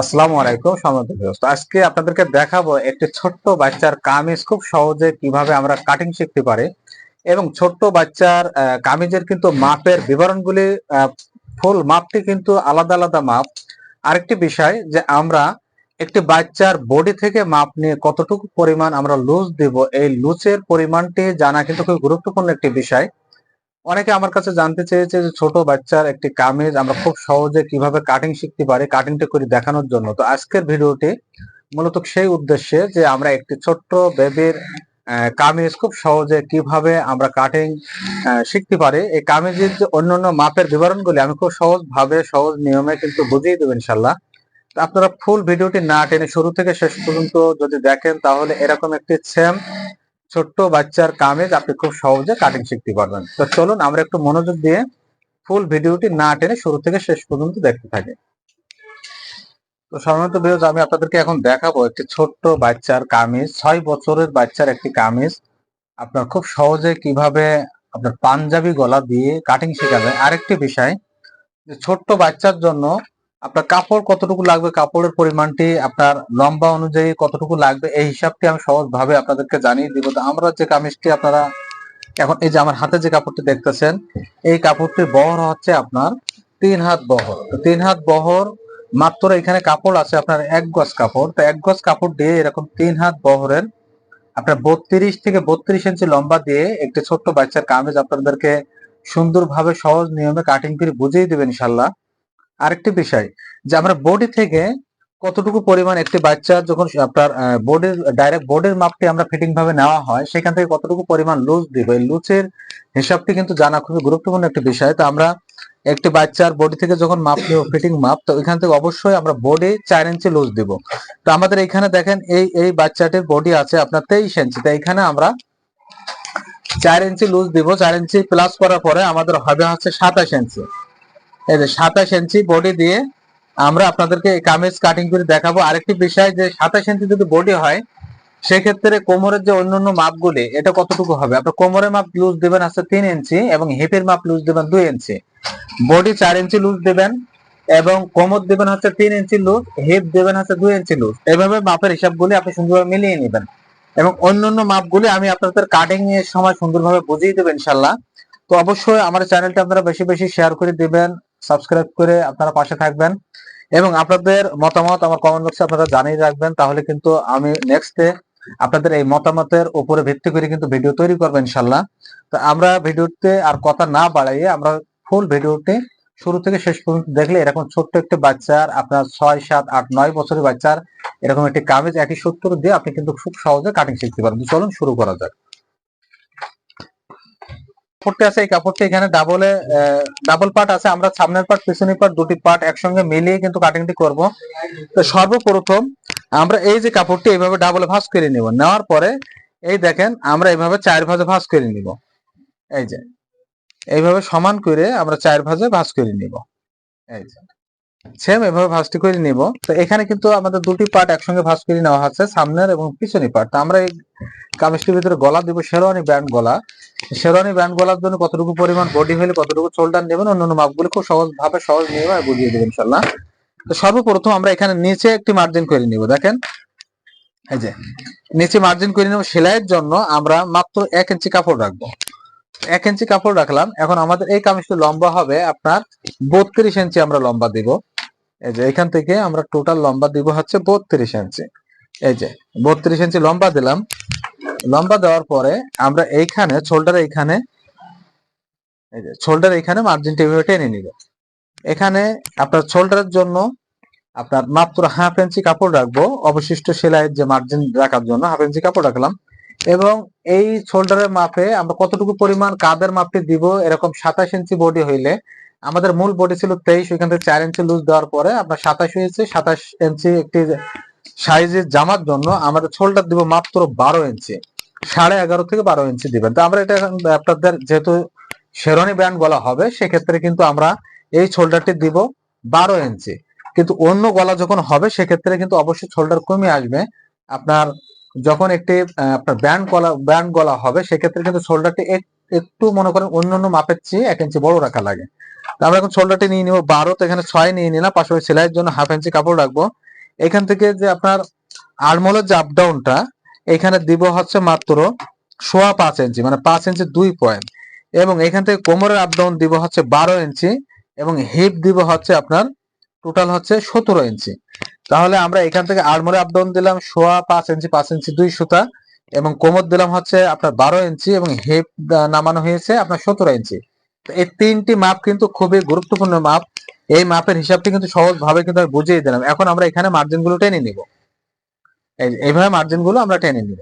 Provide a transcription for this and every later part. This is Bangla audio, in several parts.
আসসালামু আলাইকুম সম্মানিত ভিউয়ার্স। তো আজকে আপনাদেরকে দেখাবো একটি ছোট্ট বাচ্চার কামিজ। খুব সহজে কীভাবে আমরা কাটিং শিখতে পারি এবং ছোট্ট বাচ্চার কামিজের কিন্তু মাপের বিবরণগুলি ফুল মাপটি কিন্তু আলাদা আলাদা মাপ। আরেকটি বিষয় যে আমরা একটি বাচ্চার বডি থেকে মাপ নিয়ে কতটুকু পরিমাণ আমরা লুজ দেব, এই লুচের পরিমাণটি জানা কিন্তু খুব গুরুত্বপূর্ণ একটি বিষয়। অনেকে আমার কাছে জানতে চেয়েছে যে ছোট বাচ্চার একটি কামিজ আমরা খুব সহজে কীভাবে কাটিং শিখতে পারি কাটিংটা করে দেখানোর জন্য। তো আজকের ভিডিওটি মূলত সেই উদ্দেশ্যে যে আমরা একটি ছোট্ট বেবির কামিজ খুব সহজে কীভাবে আমরা কাটিং শিখতে পারি। এই কামিজের যে অন্যান্য মাপের বিবরণগুলি আমি খুব সহজ ভাবে সহজ নিয়মে কিন্তু বুঝিয়ে দেবো ইনশাল্লাহ আপনারা ফুল ভিডিওটি না টেনে শুরু থেকে শেষ পর্যন্ত যদি দেখেন তাহলে এরকম একটি সেম ছোট্ট বাচ্চার কামিজ আপনি খুব সহজে কাটিং শিখতে পারবেন। তো চলুন আমরা একটু মনোযোগ দিয়ে ফুল ভিডিওটি না টেনে শুরু থেকে শেষ পর্যন্ত দেখতে থাকি। তো সাধারণত ভিউজ আমি আপনাদেরকে এখন দেখাবো একটি ছোট্ট বাচ্চার কামিজ, ছয় বছরের বাচ্চার একটি কামিজ। আপনার খুব সহজে কীভাবে আপনার পাঞ্জাবি গলা দিয়ে কাটিং শেখাবে আরেকটি বিষয়, যে ছোট্ট বাচ্চার জন্য আপনার কাপড় কতটুকু লাগবে, কাপড়ের পরিমাণটি, আপনার লম্বা অনুযায়ী কতটুকু লাগবে, এই হিসাবটি আমি সহজভাবে আপনাদেরকে জানিয়ে দিব। তো আমরা যে কামিজটি আপনারা এখন এই যে আমার হাতে যে কাপড়টি দেখতেছেন, এই কাপড়টির বহর হচ্ছে আপনার তিন হাত বহর। তিন হাত বহর মাত্র এখানে কাপড় আছে আপনার এক গজ কাপড়। তো এক গজ কাপড় দিয়ে এরকম তিন হাত বহরের আপনার বত্রিশ থেকে বত্রিশ ইঞ্চি লম্বা দিয়ে একটি ছোট্ট বাচ্চার কামিজ আপনাদেরকে সুন্দরভাবে সহজ নিয়মে কাটিং করে বুঝিয়ে দেবেন ইনশাল্লাহ আরেকটি বিষয় যে আমরা বডি থেকে কতটুকু পরিমাণ একটি বাচ্চা যখন আপনার বডির ডাইরেক্ট বডির মাপটি আমরা ফিটিং ভাবে নেওয়া হয়, সেখান থেকে কতটুকু পরিমাণ লুজ দিব এই লুচের হিসাবটি কিন্তু জানা খুবই গুরুত্বপূর্ণ একটি বিষয়। তো আমরা একটি বাচ্চার বডি থেকে যখন মাপ নিব ফিটিং মাপ, তো এখান থেকে অবশ্যই আমরা বডি চার ইঞ্চি লুজ দিব। তো আমাদের এখানে দেখেন, এই এই বাচ্চাটির বডি আছে আপনার তেইশ ইঞ্চি তো এখানে আমরা চার ইঞ্চি লুজ দিব। চার ইঞ্চি প্লাস করার পরে আমাদের হবে হচ্ছে সাতাশ ইঞ্চি এই যে সাতাশ ইঞ্চি বডি দিয়ে আমরা আপনাদেরকে এই কামিজ কাটিং করে দেখাবো। আরেকটি বিষয় যে সাতাশ ইঞ্চি যদি বডি হয়, সেক্ষেত্রে কোমরের যে অন্যান্য মাপগুলি, এটা কতটুকু হবে? আপনার কোমরের মাপ লুজ দেবেন আছে তিন ইঞ্চি এবং হিপের মাপ লুজ দেবেন দুই ইঞ্চি বডি চার ইঞ্চি লুজ দেবেন এবং কোমর দেবেন হচ্ছে তিন ইঞ্চি লুজ হিপ দেবেন হচ্ছে দুই ইঞ্চি লুজ এভাবে মাপের হিসাবগুলি আপনি সুন্দরভাবে মিলিয়ে নেবেন। এবং অন্যান্য মাপগুলি আমি আপনাদের কাটিং এর সময় সুন্দরভাবে বুঝিয়ে দেবেন ইনশাল্লাহ তো অবশ্যই আমার চ্যানেলটা আপনারা বেশি বেশি শেয়ার করে দিবেন। সাবস্ক্রাইব করে আপনারা পাশে থাকবেন। এবং আপনাদের মতামত আমার কমেন্ট বক্সে আপনারা জানিয়ে রাখবেন, তাহলে কিন্তু আমি নেক্সটে আপনাদের এই মতামতের উপরে ভিত্তি করে কিন্তু ভিডিও তৈরি করব ইনশাল্লাহ তো আমরা ভিডিওতে আর কথা না বাড়াইয়ে আমরা ফুল ভিডিওটি শুরু থেকে শেষ পর্যন্ত দেখলে এরকম ছোট্ট একটি বাচ্চার, আপনার ছয়, সাত, আট, নয় বছরের বাচ্চার এরকম একটি কামিজ একই সত্তর দিয়ে আপনি কিন্তু খুব সহজে কাটিং শিখতে পারবেন। চলুন শুরু করা যাক। কাপড়টি আছে, এই কাপড়টি এখানে ডাবলে ডাবল পার্ট আছে। আমরা সামনের পার্ট পিছনের পার্ট দুটি পার্ট একসঙ্গে মিলিয়ে কিন্তু কাটিংটি করব। তো সর্বপ্রথম আমরা এই যে কাপড়টি এইভাবে ডাবলে ভাঁজ করে নিব। নেওয়ার পরে এই দেখেন, আমরা এইভাবে চার ভাঁজে ভাঁজ করে নিব। এই যে, এইভাবে সমান করে আমরা চার ভাঁজে ভাঁজ করে নিব। এই যে। সেম এভাবে ভাঁজটি করে নিব। তো এখানে কিন্তু আমাদের দুটি পার্ট একসঙ্গে ভাঁজ করে নেওয়া হচ্ছে, সামনের এবং পিছনের পার্ট আমরা এই কামিজটির ভিতরে গলা দিব, শেরওয়ানি ব্যান্ড গলা। শেরওয়ানি ব্যান্ড গলার জন্য কতটুকু পরিমাণ বডি হলে কতটুকু শোল্ডার নেবেন, অন্যান্য মাপগুলো খুব সহজ ভাবে সহজ নিয়মে আমি বুঝিয়ে দেবেন ইনশাল্লাহ তো সর্বপ্রথম আমরা এখানে নিচে একটি মার্জিন করে নিব, দেখেন। এই যে, নিচে মার্জিন করে নেব সেলাইয়ের জন্য আমরা মাত্র এক ইঞ্চি কাপড় রাখব। এক ইঞ্চি কাপড় রাখলাম। এখন আমাদের এই কামিজটি লম্বা হবে আপনার বত্রিশ ইঞ্চি আমরা লম্বা দিব। এই যে এখান থেকে আমরা টোটাল লম্বা দিব হচ্ছে বত্রিশ ইঞ্চি। এই যে বত্রিশ ইঞ্চি লম্বা দিলাম। লম্বা দেওয়ার পরে আমরা এইখানে শোল্ডার এইখানে এই যে শোল্ডার এইখানে মার্জিনটা এইভাবে টেনে নিব। এখানে আপনার শোল্ডারের জন্য আপনার মাত্র হাফ ইঞ্চি কাপড় রাখব। অবশিষ্ট সেলাইয়ের যে মার্জিন রাখার জন্য হাফ ইঞ্চি কাপড় রাখলাম। এবং এই শোল্ডারের মাপে আমরা কতটুকু পরিমাণ কাদের মাপটি দিব, এরকম সাতাশ ইঞ্চি বডি হইলে, আমাদের মূল বডি ছিল তেইশ, ওইখান থেকে চার ইঞ্চি লুজ দেওয়ার পরে আপনার সাতাশ হয়েছে, সাতাশ ইঞ্চি একটি সাইজের জামার জন্য আমাদের শোল্ডার দিব মাত্র বারো ইঞ্চি সাড়ে এগারো থেকে বারো ইঞ্চি দিবেন। তো আমরা এটা আপনাদের যেহেতু শেরনি ব্র্যান্ড বলা হবে, সেক্ষেত্রে কিন্তু আমরা এই শোল্ডারটি দিব বারো ইঞ্চি কিন্তু অন্য গলা যখন হবে, সেক্ষেত্রে কিন্তু অবশ্যই শোল্ডার কমে আসবে। আপনার যখন একটি আপনার ব্যান্ড গলা ব্যান্ড গলা হবে, সেক্ষেত্রে কিন্তু শোল্ডারটি একটু মনে করেন অন্য অন্য মাপের চেয়ে এক ইঞ্চি বড় রাখা লাগে। আমরা এখন শোল্ডারটি নিয়ে নিব, বারো তো এখানে ছয় নিয়ে নিলাম, পাশাপাশি সেলাইয়ের জন্য হাফ ইঞ্চি কাপড় রাখব। এখান থেকে যে আপনার আড়মোলের যে আপডাউনটা এখানে দিব হচ্ছে মাত্র সোয়া পাঁচ ইঞ্চি মানে পাঁচ ইঞ্চি দুই পয়েন্ট এবং এখান থেকে কোমরের আপডাউন দিব হচ্ছে বারো ইঞ্চি এবং হিপ দিব হচ্ছে আপনার টোটাল হচ্ছে সতেরো ইঞ্চি তাহলে আমরা এখান থেকে আড়মোলে আপডাউন দিলাম, সোয়া পাঁচ ইঞ্চি পাঁচ ইঞ্চি দুই সুতা, এবং কোমর দিলাম হচ্ছে আপনার বারো ইঞ্চি এবং হেপ নামানো হয়েছে আপনার সতেরো ইঞ্চি। এই তিনটি মাপ কিন্তু খুবই গুরুত্বপূর্ণ মাপ। এই মাপের হিসাবটি কিন্তু সহজ ভাবে কিন্তু আমি বুঝিয়ে দিলাম। এখন আমরা এখানে মার্জিনগুলো টেনে নিব। এই, এইভাবে মার্জিনগুলো আমরা টেনে নিব।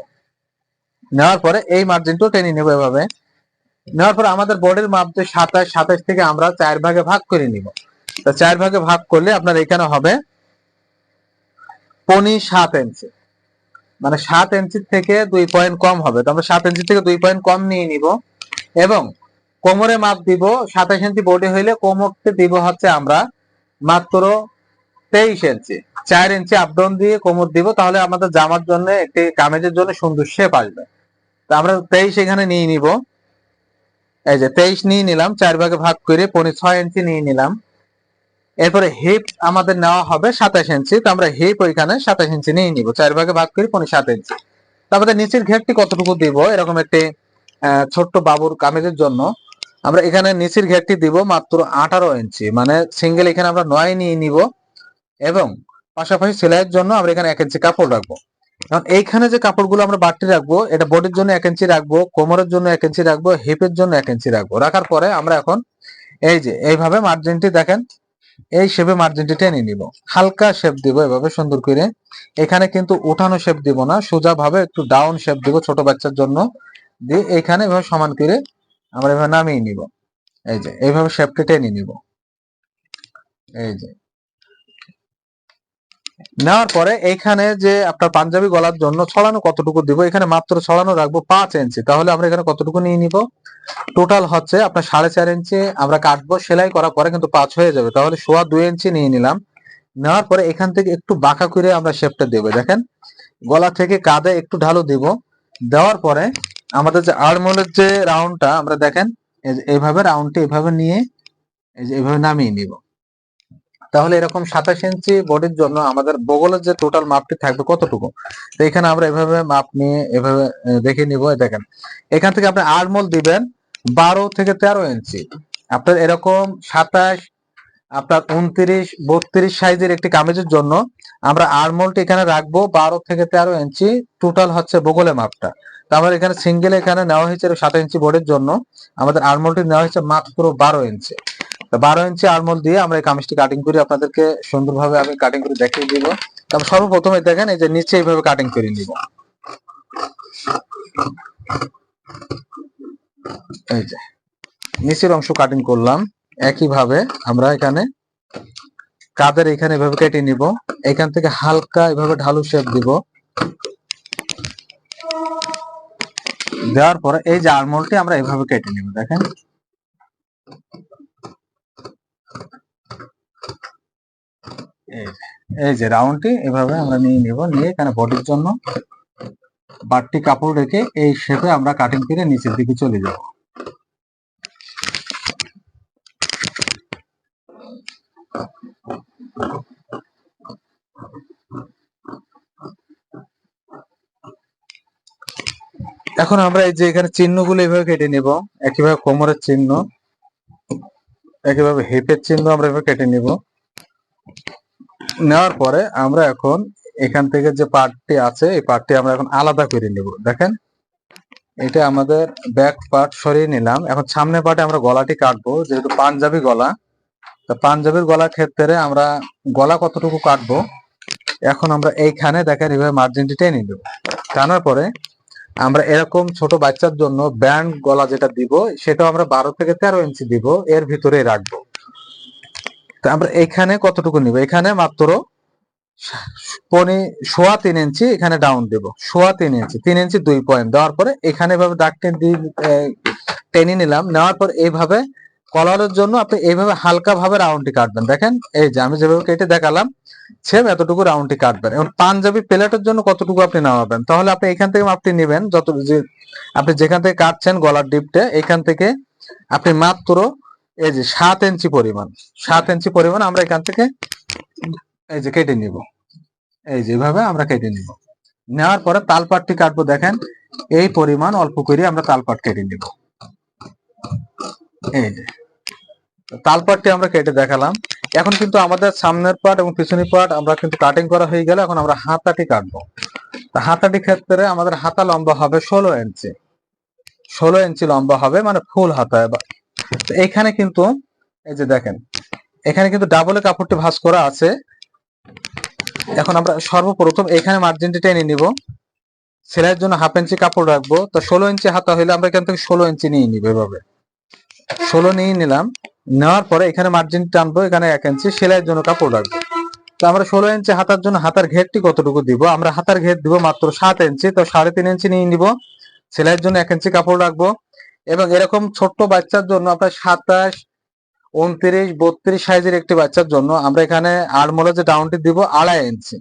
নেওয়ার পরে এই মার্জিনটাও টেনে নিব এভাবে। নেওয়ার পরে আমাদের বডির মাপ যে সাতাশ সাতাশ থেকে আমরা চার ভাগে ভাগ করে নিব। তো চার ভাগে ভাগ করলে আপনার এখানে হবে পনি সাত ইঞ্চি মানে সাত ইঞ্চি থেকে দুই পয়েন্ট কম হবে। তো আমরা সাত ইঞ্চি থেকে দুই পয়েন্ট কম নিয়ে নিব। এবং কোমরে মাপ দিব, সাতাশ ইঞ্চি বডি হইলে কোমরতে দিব হচ্ছে আমরা মাত্র তেইশ ইঞ্চি চার ইঞ্চি আপডাউন দিয়ে কোমর দিব, তাহলে আমাদের জামার জন্য একটি কামেজের জন্য সুন্দর শেপ আসবে। তো আমরা তেইশ এখানে নিয়ে নিব। এই যে তেইশ নিয়ে নিলাম, চার ভাগে ভাগ করে পনেরো ছয় ইঞ্চি নিয়ে নিলাম। এরপরে হিপ আমাদের নেওয়া হবে সাতাশ ইঞ্চি তো আমরা হিপ ওইখানে সাতাশ ইঞ্চি নিয়ে নিব। চার ভাগে ভাগ করে পনেরো সাত ইঞ্চি তারপরে নিচের ঘেরটি কতটুকু দিব? এরকম একটি ছোট্ট বাবুর কামেজের জন্য। আমরা এখানে নিচের ঘেরটি দিব মাত্র আঠারো ইঞ্চি মানে সিঙ্গেল এখানে আমরা নয় নিয়ে নিব। এবং পাশাপাশি সেলাইয়ের জন্য আমরা এখানে এক ইঞ্চি কাপড় রাখব। এখন এইখানে যে কাপড়গুলো আমরা বাড়তি রাখব, এটা বডির জন্য এক ইঞ্চি রাখব, কোমরের জন্য এক ইঞ্চি রাখব হিপের জন্য এক ইঞ্চি রাখব। রাখার পরে আমরা এখন এই যে, এইভাবে মার্জিনটি দেখেন। এই শেপে মার্জিনটি টেনে নিব। হালকা শেপ দিব এভাবে সুন্দর করে। এখানে কিন্তু উঠানো শেপ দিব না সোজা ভাবে একটু ডাউন শেপ দিব ছোট বাচ্চার জন্য। দিয়ে এখানে এভাবে সমান করে আমরা এভাবে নামিয়ে নিব। এই যে এইভাবে শেপটি টেনে নিব। এই যে নেওয়ার পরে এখানে যে আপনার পাঞ্জাবি গলার জন্য ছড়ানো কতটুকু দিব, এখানে মাত্র ছড়ানো রাখব পাঁচ ইঞ্চি। তাহলে আমরা এখানে কতটুকু নিয়ে নিব? টোটাল হচ্ছে আপনার সাড়ে চার ইঞ্চি আমরা কাটবো, সেলাই করার পরে কিন্তু পাঁচ হয়ে যাবে। তাহলে সোয়া দুই ইঞ্চি নিয়ে নিলাম। নেওয়ার পরে এখান থেকে একটু বাঁকা করে আমরা শেপটা দেবো। দেখেন, গলা থেকে কাঁধে একটু ঢালু দিব। দেওয়ার পরে আমাদের যে আড়মোলের যে রাউন্ডটা, আমরা দেখেন এইভাবে রাউন্ডটি এভাবে নিয়ে এইভাবে নামিয়ে নিব। তাহলে এরকম সাতাশ ইঞ্চি বডির জন্য আমাদের বগলের যে টোটাল মাপটি থাকবে কতটুকু? তো এখানে আমরা এভাবে মাপ নিয়ে এভাবে দেখে নিব দেখেন। এখান থেকে আপনি আড়মোল দিবেন বারো থেকে তেরো ইঞ্চি। আপনার এরকম সাতাশ, আপনার উনত্রিশ, বত্রিশ সাইজের একটি কামিজের জন্য আমরা আড়মোলটি এখানে রাখব বারো থেকে তেরো ইঞ্চি টোটাল হচ্ছে বগলে মাপটা। তো আমার এখানে সিঙ্গেল এখানে নেওয়া হয়েছে সাত ইঞ্চি বোর্ডের জন্য। আমাদের আড়মোলটি নেওয়া হয়েছে মাত্র বারো ইঞ্চি। বারো ইঞ্চি আড়মোল দিয়ে আমরা এই কামিজটি কাটিং করে আপনাদেরকে সুন্দরভাবে আমি কাটিং করে দেখিয়ে দিব। তারপর সর্বপ্রথমে দেখেন, এই যে নিচে এইভাবে কাটিং করে নিব। এই যে, নিচের অংশ কাটিং করলাম। একইভাবে আমরা এখানে কাদের এখানে এভাবে কেটে নিব। এখান থেকে হালকা এভাবে ঢালু শেপ দিব। দেওয়ার পরে এই যে আরমোলটি আমরা এভাবে কেটে নিব, দেখেন। এই যে- রাউন্ডটি এভাবে আমরা নিয়ে নিব। নিয়ে এখানে বডির জন্য বাড়তি কাপড় রেখে এই শেপে আমরা কাটিং করে নিচের দিকে চলে যাব। এখন আমরা এই যে এখানে চিহ্নগুলো এইভাবে কেটে নিব। একইভাবে কোমরের চিহ্ন, একইভাবে হেপের চিহ্ন আমরা এভাবে কেটে নিব। নেওয়ার পরে আমরা এখন এখান থেকে যে পার্টটি আছে, এই পার্টটি আমরা এখন আলাদা করে নিব। দেখেন, এটা আমাদের ব্যাক পার্ট সরিয়ে নিলাম। এখন সামনের পার্টে আমরা গলাটি কাটবো, যেহেতু পাঞ্জাবি গলা। তো পাঞ্জাবির গলার ক্ষেত্রে আমরা গলা কতটুকু কাটবো? এখন আমরা এইখানে দেখেন এভাবে মার্জিনটি টেনে দেবো টানার পরে আমরা এরকম ছোট বাচ্চার জন্য ব্যান্ড গলা যেটা দিব সেটা আমরা বারো থেকে তেরো ইঞ্চি দিব, এর ভিতরে রাখব। আমরা এখানে কতটুকু নিব? এখানে মাত্র সোয়া তিন ইঞ্চি এখানে ডাউন দেব। সোয়া তিন ইঞ্চি তিন ইঞ্চি দুই পয়েন্ট দেওয়ার পরে এখানে এভাবে দাগ টেনে নিলাম। নেওয়ার পর এইভাবে কলারের জন্য আপনি এইভাবে হালকা ভাবে রাউন্ডটি কাটবেন। দেখেন, এই যে আমি যেভাবে কেটে দেখালাম সেম এতটুকু রাউন্ডটি কাটবেন। এবং পাঞ্জাবি প্লেটের জন্য কতটুকু আপনি নামাবেন? তাহলে আপনি এখান থেকে মাপটি নেবেন, যত আপনি যেখান থেকে কাটছেন গলার ডিপটা এখান থেকে আপনি মাত্র এই যে সাত ইঞ্চি পরিমাণ সাত ইঞ্চি পরিমাণ আমরা এখান থেকে এই যে কেটে নিব। এই যেভাবে আমরা কেটে নিব। নেওয়ার পরে তালপাটটি কাটবো দেখেন। এই পরিমাণ অল্প করে আমরা তালপাট কেটে নিব। এই যে তালপাটটি আমরা কেটে দেখালাম। এখন কিন্তু আমাদের সামনের পাট এবং পিছনের পার্ট আমরা কিন্তু কাটিং করা হয়ে গেল এখন আমরা হাতাটি কাটবো। তা হাতাটি ক্ষেত্রে আমাদের হাতা লম্বা হবে ষোলো ইঞ্চি। ষোলো ইঞ্চি লম্বা হবে মানে ফুল হাতা এখানে কিন্তু, এই যে দেখেন, এখানে কিন্তু ডাবলে কাপড়টি ভাঁজ করা আছে। এখন আমরা সর্বপ্রথম এখানে মার্জিনটি টেনে নিব। সেলাইয়ের জন্য হাফ ইঞ্চি কাপড় রাখব। তো ষোলো ইঞ্চি হাতা হইলে আমরা এখান থেকে ষোলো ইঞ্চি নিয়ে নিব এভাবে। ষোলো নিয়ে নিলাম। নেওয়ার পরে এখানে মার্জিন টানবো, এখানে এক ইঞ্চি সেলাইয়ের জন্য কাপড় রাখব। তো আমরা ষোলো ইঞ্চি হাতার জন্য হাতার ঘেরটি কতটুকু দিব? আমরা হাতার ঘের দিব মাত্র সাত ইঞ্চি তো সাড়ে তিন ইঞ্চি নিয়ে নিব। সেলাইয়ের জন্য এক ইঞ্চি কাপড় রাখব। এবং এরকম ছোট্ট বাচ্চার জন্য আপনার সাতাশ, উনত্রিশ, বত্রিশ সাইজের একটি বাচ্চার জন্য আমরা এখানে আড়মোলা যে ডাউনটি দিব আড়াই ইঞ্চি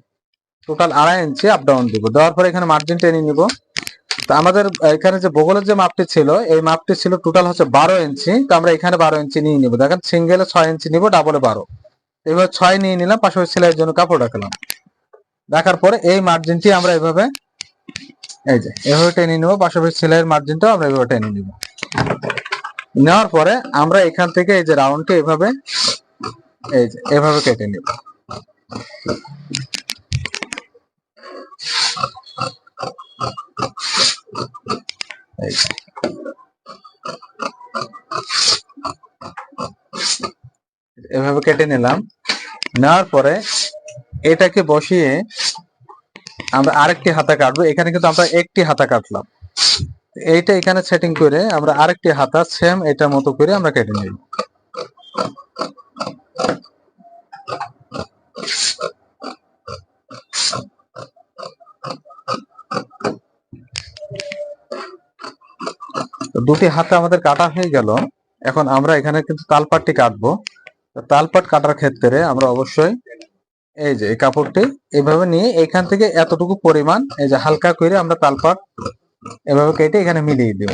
টোটাল আড়াই ইঞ্চি আপ ডাউন দিব। দেওয়ার পরে এখানে মার্জিন টেনে নিব। তো আমাদের এখানে যে বগলের যে মাপটি ছিল, এই মাপটি ছিল টোটাল হচ্ছে বারো ইঞ্চি তো আমরা এখানে বারো ইঞ্চি নিয়ে নিব। দেখেন সিঙ্গেলে ছয় ইঞ্চি নিব ডাবলে বারো। এবার ছয় নিয়ে নিলাম, পাশাপাশি সেলাইয়ের জন্য কাপড় রাখলাম। রাখার পরে এই মার্জিনটি আমরা এভাবে, এই যে, এভাবে টেনে নিব, পাশাপাশি সেলাইয়ের মার্জিনটাও আমরা এভাবে টেনে নিব। নেওয়ার পরে আমরা এখান থেকে এই যে রাউন্ডটি এভাবে, এই যে এভাবে কেটে নিব এভাবে কেটে নিলাম। নেওয়ার পরে এটাকে বসিয়ে আমরা আরেকটি হাতা কাটবো। এখানে কিন্তু আমরা একটি হাতা কাটলাম। এইটা এখানে সেটিং করে আমরা আরেকটি হাতা সেম এটার মতো করে আমরা কেটে তো দুটি হাতে আমাদের কাটা হয়ে গেল। এখন আমরা এখানে কিন্তু তালপাটটি কাটবো। তালপাট কাটার ক্ষেত্রে আমরা অবশ্যই এই যে এই কাপড়টি এভাবে নিয়ে এখান থেকে এতটুকু পরিমাণ এই যে হালকা করে আমরা তালপাট এভাবে কেটে এখানে মিলিয়ে দেব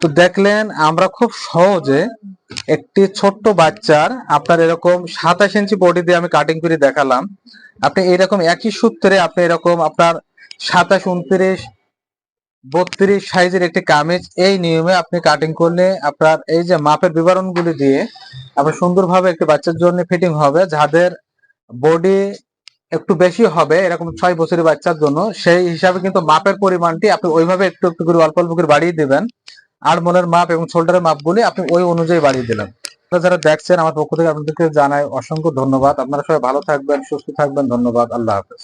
তো দেখলেন আমরা খুব সহজে একটি ছোট্ট বাচ্চার আপনার এরকম সাতাশ ইঞ্চি বডি দিয়ে আমি কাটিং করে দেখালাম। আপনি এরকম একই সূত্রে আপনি এরকম আপনার সাতাশ, উনত্রিশ, বত্রিশ সাইজের একটি কামিজ এই নিয়মে আপনি কাটিং করলে আপনার এই যে মাপের বিবরণগুলি দিয়ে আপনার সুন্দরভাবে একটি বাচ্চার জন্য ফিটিং হবে, যাদের বডি একটু বেশি হবে, এরকম ছয় বছরের বাচ্চার জন্য। সেই হিসাবে কিন্তু মাপের পরিমাণটি আপনি ওইভাবে একটু একটু করে অল্প অল্প করে বাড়িয়ে দেবেন। আর মনের মাপ এবং শোল্ডারের মাপগুলি আপনি ওই অনুযায়ী বাড়িয়ে দিলেন। যারা দেখছেন, আমার পক্ষ থেকে আপনাদেরকে জানাই অসংখ্য ধন্যবাদ। আপনারা সবাই ভালো থাকবেন, সুস্থ থাকবেন। ধন্যবাদ। আল্লাহ হাফেজ।